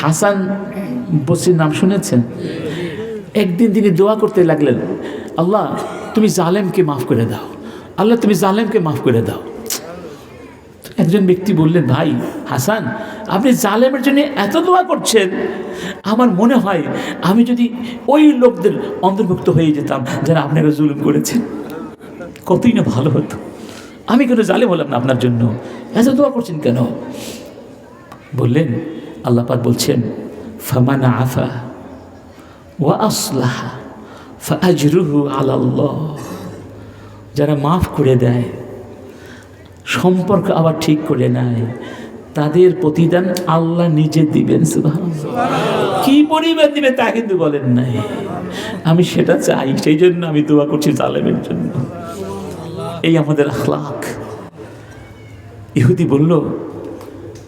হাসান বসির নাম শুনেছেন? একদিন তিনি দোয়া করতে লাগলেন, আল্লাহ, তুমি জালেমকে মাফ করে দাও। আল্লাহ, তুমি জালেমকে মাফ করে দাও। একজন ব্যক্তি বললেন, ভাই, হাসান, আপনি জালেমের জন্য এত দোয়া করছেন। আমার মনে হয় আমি যদি ওই লোকদের অন্তর্ভুক্ত হয়ে যেতাম যারা আপনাকে জুলুম করেছেন। কতই না ভালো হতো। আমি কেন জালেম হলাম না আপনার জন্য। এত দোয়া করছেন কেন? বললেন আল্লাহ পাক বলছেন, ফামানা আফা ওয়া আসলাহা ফাজরুহু আলাল্লাহ। যারা মাফ করে দেয়, সম্পর্ক আবার ঠিক করে নেয়, তাদের প্রতিদান আল্লাহ নিজে দিবেন। কি পরিমাণ দিবে তা কিন্তু বলেন নাই। আমি সেটা চাই সেই জন্য আমি দোয়া করছি জালেমের জন্য। এই আমাদের আখলাখ। ইহুদি বলল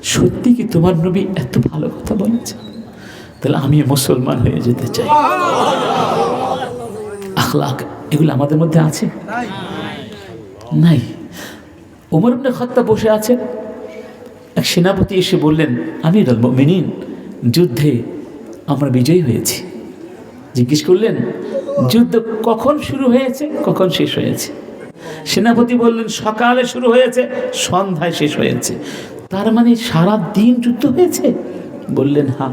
সত্যি কি তোমার নবী এত ভালো কথা বলেছে? তাহলে আমি মুসলমান হয়ে যেতে চাই। আখলাক এগুলো আমাদের মধ্যে আছে? নাই। ওমর ইবনে খত্তা বসে আছেন। এক সেনাপতি এসে বললেন আমি মিনিন যুদ্ধে আমরা বিজয়ী হয়েছি। জিজ্ঞেস করলেন, যুদ্ধ কখন শুরু হয়েছে? কখন শেষ হয়েছে? সেনাপতি বললেন, সকালে শুরু হয়েছে, সন্ধ্যায় শেষ হয়েছে। তার মানে সারা দিন যুদ্ধ হয়েছে? বললেন হ্যাঁ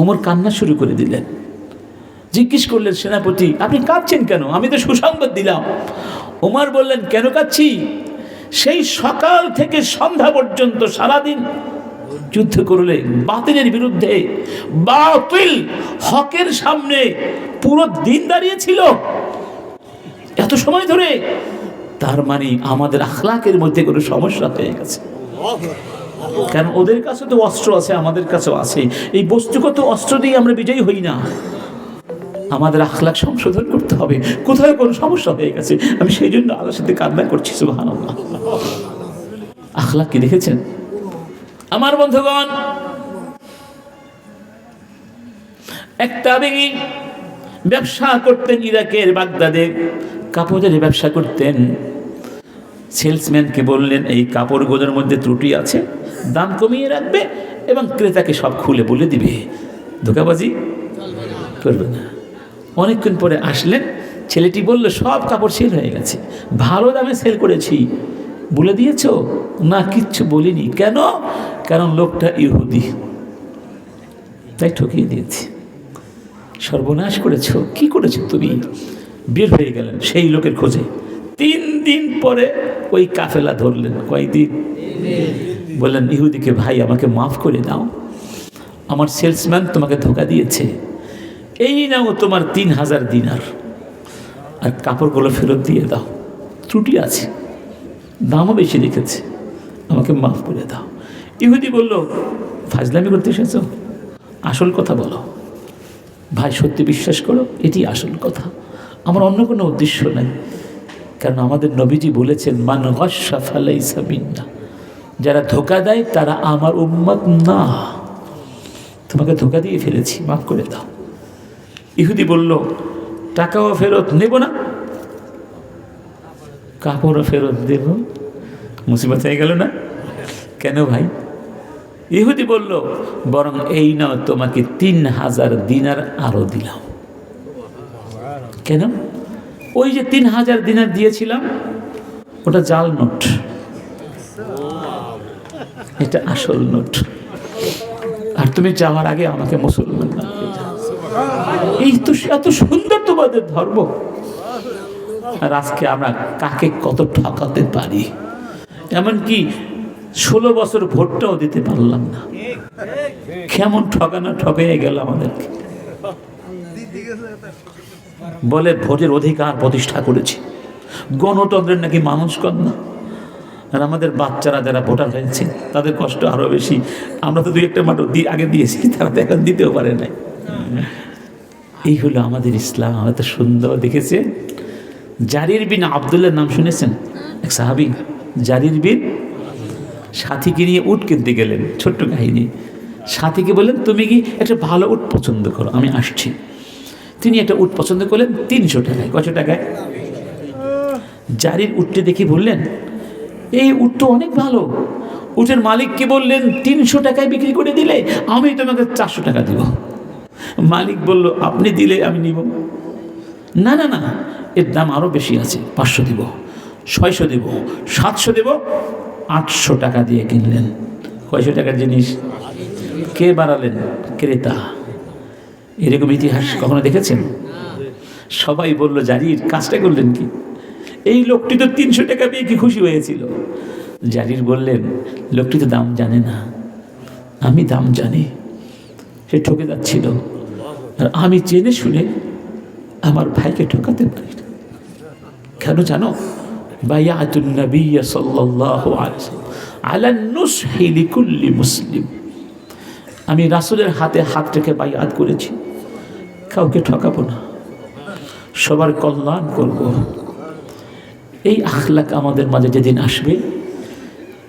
ওমর কান্না শুরু করে দিলেন। জিজ্ঞেস করলেন, সেনাপতি, আপনি কাঁদছেন কেন? আমি তো সুসংবাদ দিলাম। ওমর বললেন, কেন কাঁদছি? সেই সকাল থেকে সন্ধ্যা পর্যন্ত সারাদিন যুদ্ধ করলে বাতিলের বিরুদ্ধে বাতিল হকের সামনে পুরো দিন দাঁড়িয়েছিল এত সময় ধরে তার মানে আমাদের আখলাকের মধ্যে কোনো সমস্যা হয়ে গেছে। কারণ ওদের কাছে তো অস্ত্র আছে, আমাদের কাছেও আছে। এই বস্তুগত অস্ত্র দিয়ে আমরা বিজয়ী হই না। আমাদের আখলাক সংশোধন করতে হবে। কোথায় কোনো সমস্যা হয়ে গেছে। আমি সেই জন্য আল্লাহর সাথে কান্না করছি সুবাহান আখলাক কি দেখেছেন? আমার বন্ধুগণ, একটা আবেগী ব্যবসা করতেন ইরাকের বাগদাদে। কাপড়ের ব্যবসা করতেন। সেলসম্যানকে বললেন, এই কাপড়গুলোর মধ্যে ত্রুটি আছে, দাম কমিয়ে রাখবে এবং ক্রেতাকে সব খুলে বলে দিবে। ধোকাবাজি করবে না। অনেকক্ষণ পরে আসলেন, ছেলেটি বলল, সব কাপড় সেল হয়ে গেছে, ভালো দামে সেল করেছি। বলে দিয়েছ? না, কিচ্ছু বলিনি। কেন? কারণ লোকটা ইহুদি। তাই ঠকিয়ে দিয়েছি। সর্বনাশ করেছ? কি করেছ তুমি? বের হয়ে গেলেন সেই লোকের খোঁজে। তিন দিন পরে ওই কাফেলা ধরলেন। কয়দিন? বললেন, ইহুদিকে ভাই, আমাকে মাফ করে দাও। আমার সেলসম্যান তোমাকে ধোকা দিয়েছে। এই নাও তোমার তিন হাজার দিনার। আর কাপড়গুলো ফেরত দিয়ে দাও। ত্রুটি আছে। দামও বেশি রেখেছে। আমাকে মাফ করে দাও। ইহুদি বলল, ফাজলামি করতে এসেছ? আসল কথা বলো। ভাই, সত্যি বিশ্বাস করো? এটি আসল কথা। আমার অন্য কোনো উদ্দেশ্য নাই। কারণ আমাদের নবীজি বলেছেন, মান যারা ধোকা দেয়, তারা আমার উম্মত না। তোমাকে ধোকা দিয়ে ফেলেছি, মাফ করে দাও। ইহুদি বলল, টাকাও ফেরত নেব না, কাপড়ও ফেরত দেব মুসিবত হয়ে গেল না? কেন ভাই? ইহুদি বলল, বরং এই নাও, তোমাকে তিন হাজার দিনার আরও দিলাম। কেন? ওই যে তিন হাজার দিনার দিয়েছিলাম, ওটা জাল নোট। এটা আসল নোট। আর তুমি যাওয়ার আগে আমাকে মুসলমান এই তো এত সুন্দর তোমাদের ধর্ম। আর আজকে আমরা কাকে কত ঠকাতে পারি? এমনকি ষোলো বছর ভোটটাও দিতে পারলাম না। কেমন ঠকানো ঠকাইয়ে গেল আমাদেরকে। বলে ভোটের অধিকার প্রতিষ্ঠা করেছি। গণতন্ত্রের নাকি মানুষ না? আর আমাদের বাচ্চারা যারা ভোটার হয়েছে, তাদের কষ্ট আরও বেশি। আমরা তো দুই একটা মাঠও দিয়ে আগে দিয়েছি, তারা তো এখন দিতেও পারে নাই। এই হলো আমাদের ইসলাম, এত সুন্দর, দেখেছে? জারির বিন আবদুল্লার নাম শুনেছেন? এক সাহাবি, জারির বিন সাথীকে নিয়ে উট কিনতে গেলেন, ছোট্ট কাহিনী। সাথীকে বললেন, তুমি কি একটা ভালো উট পছন্দ করো? আমি আসছি। তিনি একটা উট পছন্দ করলেন তিনশো টাকায়। কত টাকায়? জারির উটটি দেখে বললেন, এই উট অনেক ভালো। উটের মালিককে বললেন, তিনশো টাকায় বিক্রি করে দিলে আমি তোমাকে চারশো টাকা দিব। মালিক বলল, আপনি দিলে আমি নিব? না না না, এর দাম আরও বেশি আছে, পাঁচশো দিব, ছয়শো দেব, সাতশো দেব, আটশো টাকা দিয়ে কিনলেন। কয়শো টাকার জিনিস? কে বাড়ালেন? ক্রেতা। এরকম ইতিহাস কখনো দেখেছেন? সবাই বলল, জারির কাজটা করলেন কি? এই লোকটি তো তিনশো টাকা পেয়ে কি খুশি হয়েছিল? জারির বললেন, লোকটি তো দাম জানে না। আমি দাম জানি। সে ঠকে যাচ্ছিল। আর আমি জেনে শুনে আমার ভাইকে ঠকাতে পারি কেন জানো? বায়াতুন নবিয়্য সাল্লাল্লাহু আলাইহি আলা নুসহি লিকুল্লি মুসলিম। আমি রাসূলের হাতে হাত রেখে বায়াত করেছি। কাউকে ঠকাবো না। সবার কল্যাণ করব। এই আখলাক আমাদের মাঝে যেদিন আসবে,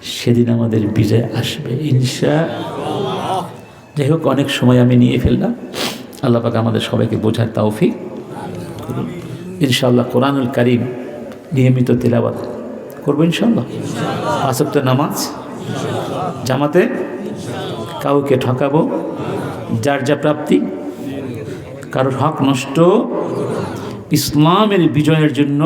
সেদিন আমাদের বিজয় আসবে ইনশা যাই হোক, অনেক সময় আমি নিয়ে ফেললাম। আল্লাহ আমাদের সবাইকে বোঝার করুন। ইনশাআল্লাহ কোরআনুল করিম নিয়মিত তেলাবাত করব ইনশাআল্লাহ। আসপ্ত নামাজ, জামাতে কাউকে ঠকাবো যার যা প্রাপ্তি কারোর হক নষ্ট ইসলামের বিজয়ের জন্য